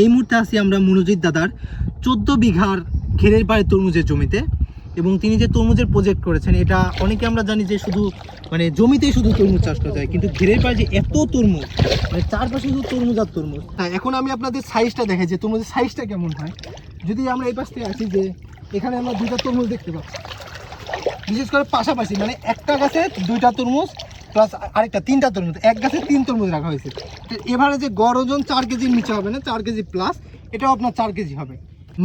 এই মুহূর্তে আছি আমরা মনোজিৎ দাদার চোদ্দ বিঘার ঘেরের পাড়ে তরমুজের জমিতে এবং তিনি যে তরমুজের প্রজেক্ট করেছেন, এটা অনেকে আমরা জানি যে শুধু মানে জমিতেই শুধু তরমুজ চাষ করা যায়, কিন্তু ঘেরের পাড়ে যে এত তরমুজ মানে চারপাশে শুধু তরমুজ আর তরমুজ। হ্যাঁ এখন আমি আপনাদের সাইজটা দেখাই যে তরমুজের সাইজটা কেমন হয়। যদি আমরা এই পাশ থেকে আসি যে এখানে আমরা দুইটা তরমুজ দেখতে পাচ্ছি। বিশেষ করে পাশাপাশি মানে একটা গাছে দুইটা তরমুজ প্লাস আরেকটা, তিনটা তরমুজ। এক গাছে তিন তরমুজ রাখা হয়েছে। যে গড় ওজন চার কেজির নিচে হবে না, চার কেজি প্লাস এটাও আপনার চার কেজি হবে।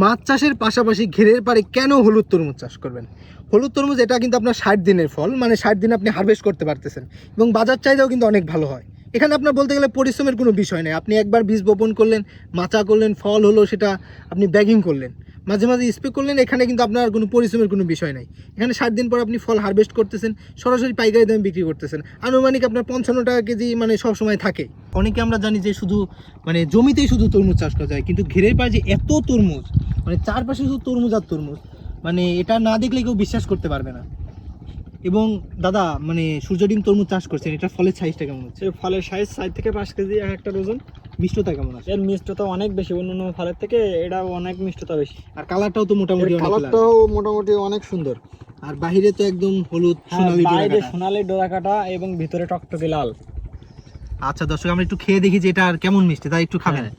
মাছ চাষের পাশাপাশি ঘেরের পারে কেন হলুদ তরমুজ চাষ করবেন? হলুদ তরমুজ এটা কিন্তু আপনার ষাট দিনের ফল মানে ষাট দিন আপনি হারভেস্ট করতে পারতেছেন। এবং বাজার চাহিদাও কিন্তু অনেক ভালো হয়। এখানে আপনার বলতে গেলে পরিশ্রমের কোনো বিষয় নেই। আপনি একবার বীজ বপন করলেন, মাচা করলেন, ফল হলো সেটা আপনি ব্যাগিং করলেন। মাঝে মাঝে স্প্রে করলেন, এখানে কিন্তু আপনার কোনো পরিশ্রমের কোনো বিষয় নাই। এখানে ষাট দিন পর আপনি ফল হারভেস্ট করতেছেন, সরাসরি পাইকারি দামে বিক্রি করতেছেন। আনুমানিক আপনার পঞ্চান্ন টাকা কেজি মানে সবসময় থাকে। অনেকে আমরা জানি যে শুধু মানে জমিতেই শুধু তরমুজ চাষ করা যায়, কিন্তু ঘেরের পাড়ে যে এত তরমুজ মানে চারপাশে শুধু তরমুজ আর তরমুজ মানে এটা না দেখলে কেউ বিশ্বাস করতে পারবে না। এবং দাদা মানে সূর্য ডিম তরমুজ চাষ করছেন এটা ফলের সাইজটা কেমন হচ্ছে? ফলের সাইজ চার থেকে পাঁচ কেজি এক একটা ওজন মিষ্টতা কেমন আছে? এর মিষ্টতা অনেক বেশি অন্য অন্য ফলের থেকে এটা অনেক মিষ্টতা বেশি। আর কালারটাও তো মোটামুটি। কালারটাও মোটামুটি অনেক সুন্দর। আর বাহিরে তো একদম হলুদ হ্যাঁ, সোনালি ডোরা বাইরে কাটা। সোনালি ডোরা কাটা এবং ভিতরে টকটকে লাল। আচ্ছা দর্শক আমরা একটু খেয়ে দেখি যে এটা আর কেমন মিষ্টি তাই একটু খাবেন। হ্যাঁ।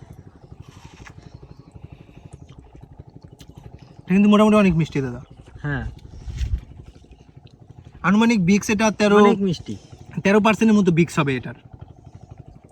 কিন্তু মোটামুটি অনেক মিষ্টি দাদা। হ্যাঁ। আনুমানিক বিক্স এটা তেরো মিষ্টি। তেরো পার্সেন্টের মতো বিক্স হবে এটার।